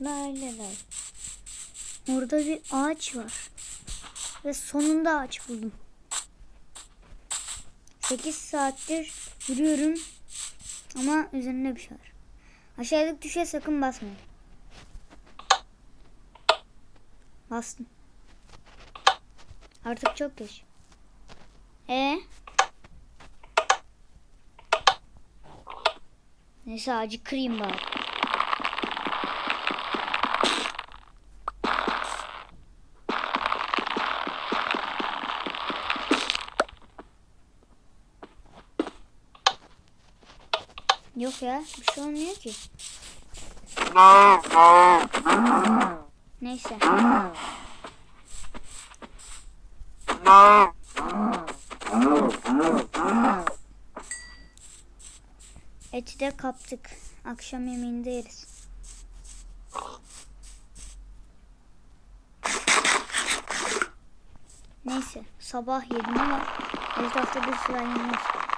lay lay lay. Orada bir ağaç var. Ve sonunda ağaç buldum. 8 saattir yürüyorum. Ama üzerinde bir şey var. Aşağıdaki tuşa sakın basmayın. Bastım. Artık çok geç. E Neyse ağacı kırayım bari. Yok ya bir şey olmuyor ki. Neyse. Eti de kaptık. Akşam yemeğinde yeriz. Neyse sabah yedim ama etrafta bir sıra yemek.